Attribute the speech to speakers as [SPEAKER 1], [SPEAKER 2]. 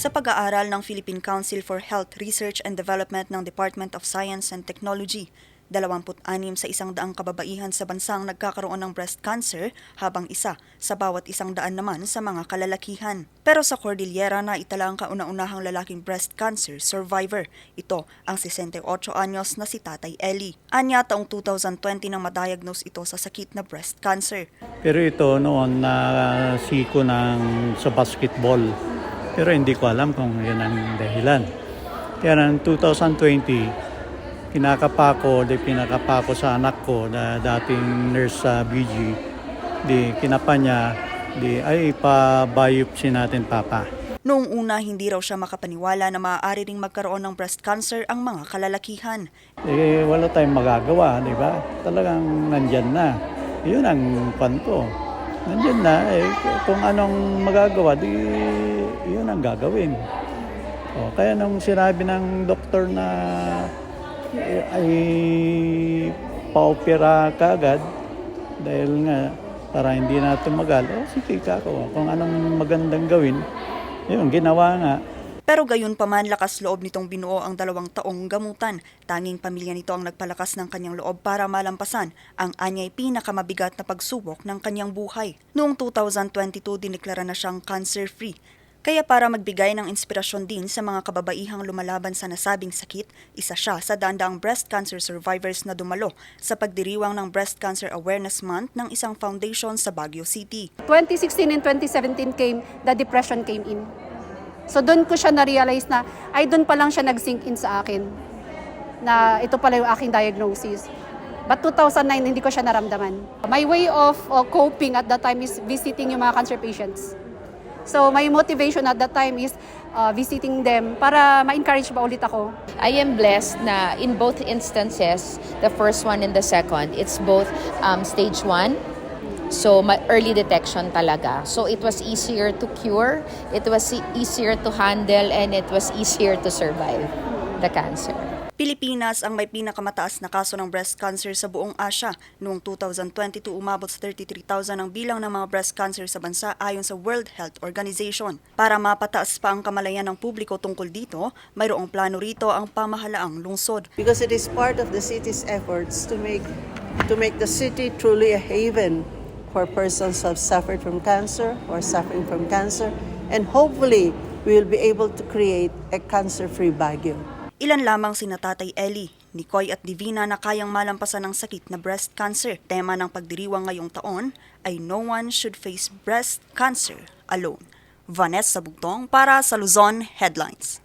[SPEAKER 1] Sa pag-aaral ng Philippine Council for Health Research and Development ng Department of Science and Technology, 26 sa isang daang kababaihan sa bansang nagkakaroon ng breast cancer habang isa sa bawat isang daan naman sa mga kalalakihan. Pero sa Cordillera na itala ang kauna-unahang lalaking breast cancer survivor. Ito ang 68 anyos na si Tatay Eli. Anya taong 2020 nang madiagnose ito sa sakit na breast cancer.
[SPEAKER 2] Pero ito noon na siko ng sa basketball. Pero hindi ko alam kung yan ang dahilan. Kaya ng 2020, kinakapa ko, di pinakapa ko sa anak ko na dating nurse sa BG. Di kinapa niya, di ay pa-biopsy natin papa.
[SPEAKER 1] Noong una, hindi raw siya makapaniwala na maaari ring magkaroon ng breast cancer ang mga kalalakihan.
[SPEAKER 2] Eh, wala tayong magagawa, di ba? Talagang nandyan na. Yun ang pan ko. Nandyan na. Eh, kung anong magagawa, di yun ang gagawin. O, kaya nung sinabi ng doktor na eh, ay paopera kagad, dahil nga para hindi na tumagal, oh, sige ka ako. Kung anong magandang gawin, yun, ginawa nga.
[SPEAKER 1] Pero gayon pa man lakas loob nitong binuo ang dalawang taong gamutan. Tanging pamilya nito ang nagpalakas ng kanyang loob para malampasan ang anyay pinakamabigat na pagsubok ng kanyang buhay. Noong 2022, dineklara na siyang cancer-free. Kaya para magbigay ng inspirasyon din sa mga kababaihang lumalaban sa nasabing sakit, isa siya sa daang breast cancer survivors na dumalo sa pagdiriwang ng Breast Cancer Awareness Month ng isang foundation sa Baguio City.
[SPEAKER 3] 2016 and 2017 came, the depression came in. So doon ko siya na-realize na, ay doon pa lang siya nag-sink in sa akin na ito pala yung aking diagnosis. But 2009, hindi ko siya naramdaman. My way of uh, coping at that time is visiting yung mga cancer patients. So my motivation at that time is uh, visiting them para ma-encourage ba ulit ako.
[SPEAKER 4] I am blessed na in both instances, the first one and the second, it's both um, stage one. So, ma- early detection talaga. So, it was easier to cure, it was e- easier to handle, and it was easier to survive the cancer.
[SPEAKER 1] Pilipinas ang may pinakamataas na kaso ng breast cancer sa buong Asya. Noong 2022, umabot sa 33,000 ang bilang ng mga breast cancer sa bansa ayon sa World Health Organization. Para mapataas pa ang kamalayan ng publiko tungkol dito, mayroong plano rito ang pamahalaang lungsod.
[SPEAKER 5] because it is part of the city's efforts to make to make the city truly a haven for persons who have suffered from cancer or suffering from cancer and hopefully we will be able to create a cancer-free Baguio.
[SPEAKER 1] Ilan lamang sina Tatay Eli, Nicoy at Divina na kayang malampasan ng sakit na breast cancer. Tema ng pagdiriwang ngayong taon ay No One Should Face Breast Cancer Alone. Vanessa Bugtong para sa Luzon Headlines.